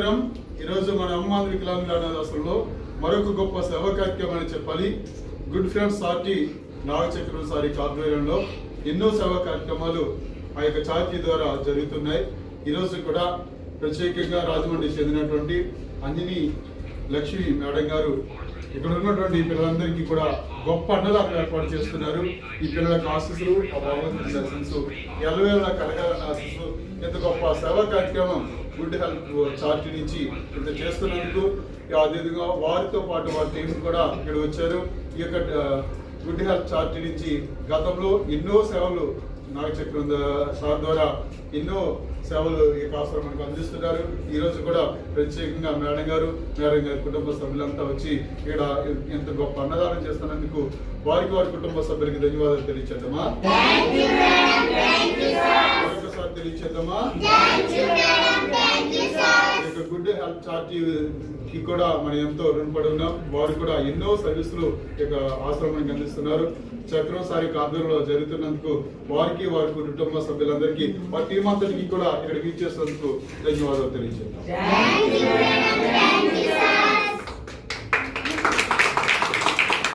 నమస్కారం ఈరోజు మన అమ్మాంధ్ర వికలాంగుల అనాథాశ్రమంలో మరొక గొప్ప సేవా కార్యక్రమం అని చెప్పాలి. గుడ్ ఫ్రెండ్స్ పార్టీ నాగచక్రం సారి ఆధ్వర్యంలో ఎన్నో సేవా కార్యక్రమాలు ఆ యొక్క చార్జీ ద్వారా జరుగుతున్నాయి. ఈరోజు కూడా ప్రత్యేకంగా రాజమండ్రి చెందినటువంటి అంజని లక్ష్మి మేడం గారు ఇక్కడ ఉన్నటువంటి పిల్లలందరికీ కూడా గొప్ప అన్నదానం ఏర్పాటు చేస్తున్నారు. ఈ పిల్లలకు ఆశీస్సులు ఆ భగవంతుడి దర్శనసు ఎలవేళ కలగాలని ఆశిస్తూ ఇంత గొప్ప సేవా కార్యక్రమం గుడ్ హెల్త్ చార్టీ నుంచి ఇంత చేస్తున్నందుకు అదేవిధంగా వారితో పాటు వారి టీం కూడా ఇక్కడ వచ్చారు. ఈ యొక్క గుడ్ హెల్త్ చార్టీ నుంచి గతంలో ఎన్నో సేవలు నాగచక్రం సార్ ద్వారా ఎన్నో సేవలు ఈ ఆశ్రమానికి అందిస్తున్నారు. ఈ రోజు కూడా ప్రత్యేకంగా మేడం గారు మేడం గారి కుటుంబ సభ్యులంతా వచ్చి ఇక్కడ ఇంత గొప్ప అన్నదానం చేస్తున్నందుకు వారికి వారి కుటుంబ సభ్యులకి ధన్యవాదాలు తెలియచేద్దామా? తెలియచేద్దామా? గుడ్ కూడా మనం ఎంతో రుణపడి ఉన్నాం. వారు కూడా ఎన్నో సర్వీసులు ఇక ఆశ్రమానికి అందిస్తున్నారు. చక్రం సారి ఆధ్వర్యంలో జరుగుతున్నందుకు వారికి వారి కుటుంబ సభ్యులందరికీ వారి టీం అందరికీ కూడా ఇక్కడ వీచేసినందుకు ధన్యవాదాలు తెలియజేస్తాం